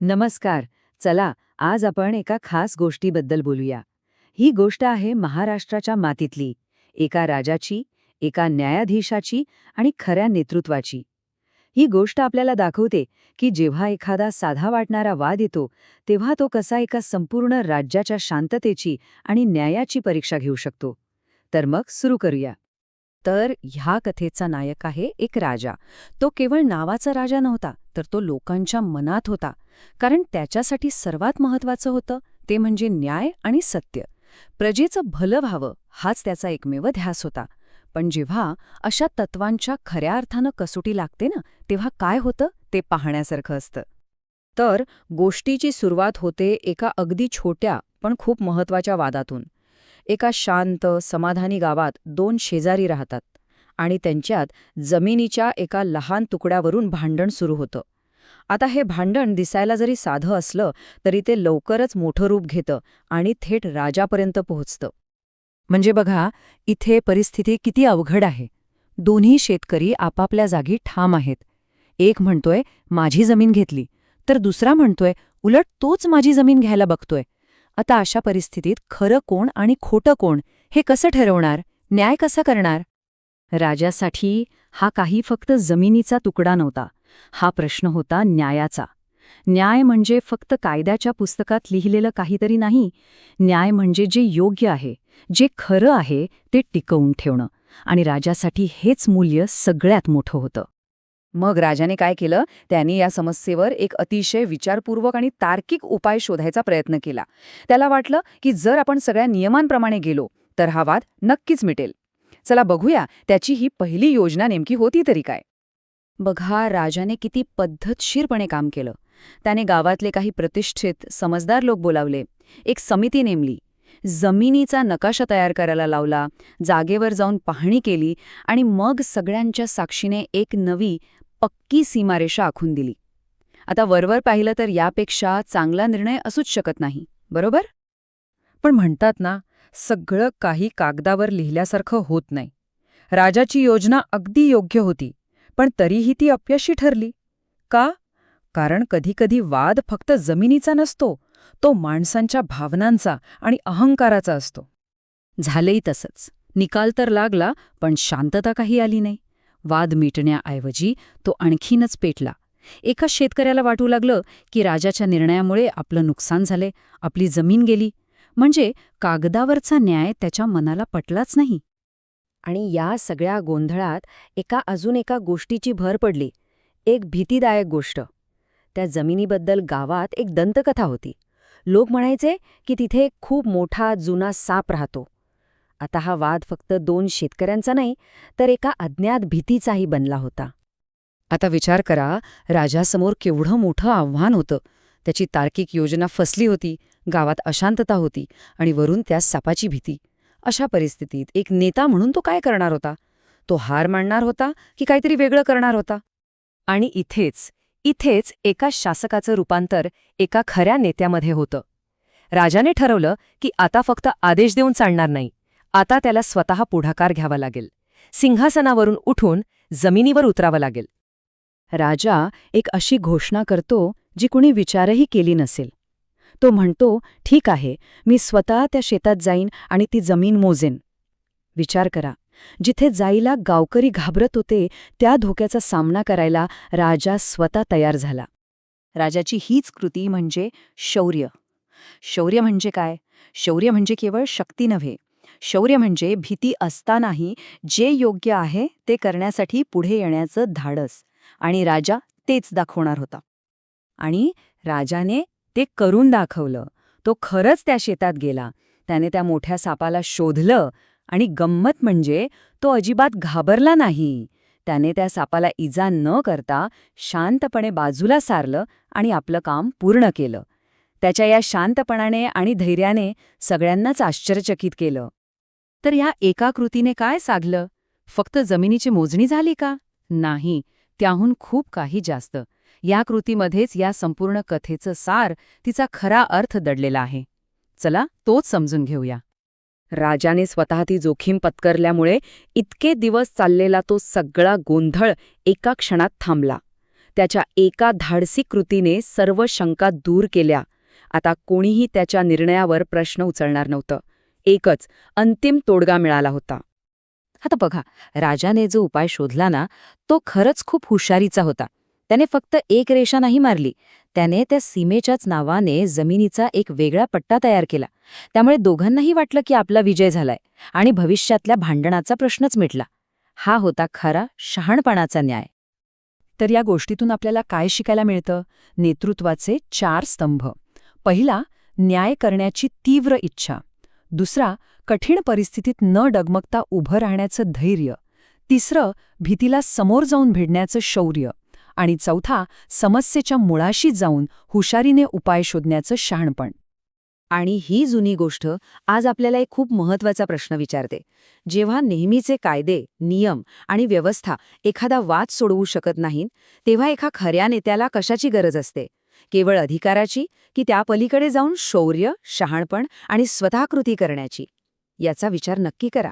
नमस्कार. चला आज आपण एका खास गोष्टीबद्दल बोलूया. ही गोष्ट आहे महाराष्ट्राच्या मातीतली. एका राजाची एका न्यायाधीशाची आणि खऱ्या नेतृत्वाची. ही गोष्ट आपल्याला दाखवते की जेव्हा एखादा साधा वाटणारा वाद येतो तेव्हा तो कसा एका संपूर्ण राज्याच्या शांततेची आणि न्यायाची परीक्षा घेऊ शकतो. तर मग सुरू करूया. तर ह्या कथेचा नायक आहे एक राजा. तो केवळ नावाचा राजा नव्हता तर तो लोकांच्या मनात होता. कारण त्याच्यासाठी सर्वात महत्वाचं होतं ते म्हणजे न्याय आणि सत्य. प्रजेचं भलं व्हावं हाच त्याचा एकमेव ध्यास होता. पण जेव्हा अशा तत्वांच्या खऱ्या अर्थानं कसोटी लागते ना तेव्हा काय होतं? ते पाहण्यासारखं असतं. तर गोष्टीची सुरुवात होते एका अगदी छोट्या पण खूप महत्त्वाच्या वादातून. एका शांत समाधानी गावात दोन शेजारी राहतात आणि त्यांच्यात जमिनीच्या एका लहान तुकड्यावरून भांडण सुरू होतं. आता हे भांडण दिसायला जरी साधं असलं तरी ते लवकरच मोठं रूप घेतं आणि थेट राजापर्यंत पोहोचतं. म्हणजे बघा इथे परिस्थिती किती अवघड आहे. दोन्ही शेतकरी आपापल्या जागी ठाम आहेत. एक म्हणतोय माझी जमीन घेतली. तर दुसरा म्हणतोय उलट तोच माझी जमीन घ्यायला बघतोय. आता अशा परिस्थितीत खरं कोण आणि खोटं कोण हे कसं ठरवणार? न्याय कसा करणार? राजासाठी हा काही फक्त जमिनीचा तुकडा नव्हता. हा प्रश्न होता न्यायाचा. न्याय म्हणजे फक्त कायद्याच्या पुस्तकात लिहिलेलं काहीतरी नाही. न्याय म्हणजे जे योग्य आहे जे खरं आहे ते टिकवून ठेवणं. आणि राजासाठी हेच मूल्य सगळ्यात मोठं होतं. मग राजाने काय केलं? त्यांनी या समस्येवर एक अतिशय विचारपूर्वक आणि तार्किक उपाय शोधायचा प्रयत्न केला. त्याला वाटलं की जर आपण सगळ्या नियमांप्रमाणे गेलो तर हा वाद नक्कीच मिटेल. चला बघूया त्याची ही पहिली योजना नेमकी होती तरी काय? बघा राजाने किती पद्धतशीरपणे काम केलं. त्याने गावातले काही प्रतिष्ठित समजदार लोक बोलावले. एक समिती नेमली. जमिनीचा नकाशा तयार करायला लावला जागेवर जाऊन पाहणी केली आणि मग सगळ्यांच्या साक्षीने एक नवी पक्की सीमारेषा आखून दिली. आता वरवर पाहिलं तर यापेक्षा चांगला निर्णय असूच शकत नाही बरोबर? पण म्हणतात ना सगळं काही कागदावर लिहिल्यासारखं होत नाही. राजाची योजना अगदी योग्य होती पण तरीही ती अपयशी ठरली. का? कारण कधीकधी वाद फक्त जमिनीचा नसतो तो माणसांच्या भावनांचा आणि अहंकाराचा असतो. झालंही तसंच. निकाल तर लागला पण शांतता काही आली नाही. वाद मिटण्याऐवजी तो आणखीनच पेटला. एका शेतकऱ्याला वाटू लागलं की राजाच्या निर्णयामुळे आपलं नुकसान झाले आपली जमीन गेली. म्हणजे कागदावरचा न्याय त्याच्या मनाला पटलाच नाही. आणि या सगळ्या गोंधळात एका अजून एका गोष्टीची भर पडली. एक भीतीदायक गोष्ट. त्या जमिनीबद्दल गावात एक दंतकथा होती. लोक म्हणायचे की तिथे खूप मोठा जुना साप राहतो. आता हा वाद फक्त दोन शेतकऱ्यांचा नाही तर एका अज्ञात भीतीचाही बनला होता. आता विचार करा राजासमोर केवढं मोठं आव्हान होतं. त्याची तार्किक योजना फसली होती गावात अशांतता होती आणि वरून त्या सापाची भीती. अशा परिस्थितीत एक नेता म्हणून तो काय करणार होता? तो हार मांडणार होता की काहीतरी वेगळं करणार होता? आणि इथेच इथेच एका शासकाचं रूपांतर एका खऱ्या नेत्यामध्ये होतं. राजाने ठरवलं की आता फक्त आदेश देऊन चालणार नाही. आता त्याला स्वतः पुढाकार घ्यावा लागेल. सिंहासनावरून उठून जमिनीवर उतरावं लागेल. राजा एक अशी घोषणा करतो जी कुणी विचारही केली नसेल. तो म्हणतो ठीक आहे मी स्वतः त्या शेतात जाईन आणि ती जमीन मोजेन. विचार करा जिथे जाईला गावकरी घाबरत होते त्या धोक्याचा सामना करायला राजा स्वतः तयार झाला. राजाची हीच कृती म्हणजे शौर्य. शौर्य म्हणजे काय? शौर्य म्हणजे केवळ शक्ती नव्हे शौर्य म्हणजे भीती असतानाही जे योग्य आहे ते करण्यासाठी पुढे येण्याचं धाडस. आणि राजा तेच दाखवणार होता. आणि राजाने ते करून दाखवलं. तो खरंच त्या शेतात गेला. त्याने त्या मोठ्या सापाला शोधलं आणि गंमत म्हणजे तो अजिबात घाबरला नाही. त्याने त्या सापाला इजा न करता शांतपणे बाजूला सारलं आणि आपलं काम पूर्ण केलं. त्याच्या या शांतपणाने आणि धैर्याने सगळ्यांनाच आश्चर्यचकित केलं. तर या एका कृतीने काय साधलं? फक्त जमिनीची मोजणी झाली का? नाही त्याहून खूप काही जास्त. या कृतीमध्येच या संपूर्ण कथेचं सार तिचा खरा अर्थ दडलेला आहे. चला तोच समजून घेऊया. राजाने स्वतः ती जोखीम पत्करल्यामुळे इतके दिवस चाललेला तो सगळा गोंधळ एका क्षणात थांबला. त्याच्या एका धाडसी कृतीने सर्व शंका दूर केल्या. आता कोणीही त्याच्या निर्णयावर प्रश्न उचलणार नव्हतं. एकच अंतिम तोडगा मिळाला होता. आता बघा राजाने जो उपाय शोधला ना तो खरंच खूप हुशारीचा होता. त्याने फक्त एक रेषा नाही मारली. त्याने त्या सीमेच्याच नावाने जमिनीचा एक वेगळा पट्टा तयार केला. त्यामुळे दोघांनाही वाटलं की आपला विजय झालाय आणि भविष्यातल्या भांडणाचा प्रश्नच मिटला. हा होता खरा शहाणपणाचा न्याय. तर या गोष्टीतून आपल्याला काय शिकायला मिळतं? नेतृत्वाचे चार स्तंभ. पहिला न्याय करण्याची तीव्र इच्छा. दुसरा कठीण परिस्थितीत न डगमगता उभं राहण्याचं धैर्य. तिसरं भीतीला समोर जाऊन भिडण्याचं शौर्य. आणि चौथा समस्येच्या मुळाशी जाऊन हुशारीने उपाय शोधण्याचं शहाणपण. आणि ही जुनी गोष्ट आज आपल्याला एक खूप महत्त्वाचा प्रश्न विचारते. जेव्हा नेहमीचे कायदे नियम आणि व्यवस्था एखादा वाद सोडवू शकत नाहीत तेव्हा एका खऱ्या नेत्याला कशाची गरज असते? केवळ अधिकाराची की त्या पलीकडे जाऊन शौर्य शहाणपण आणि स्वतः कृती करण्याची? याचा विचार नक्की करा.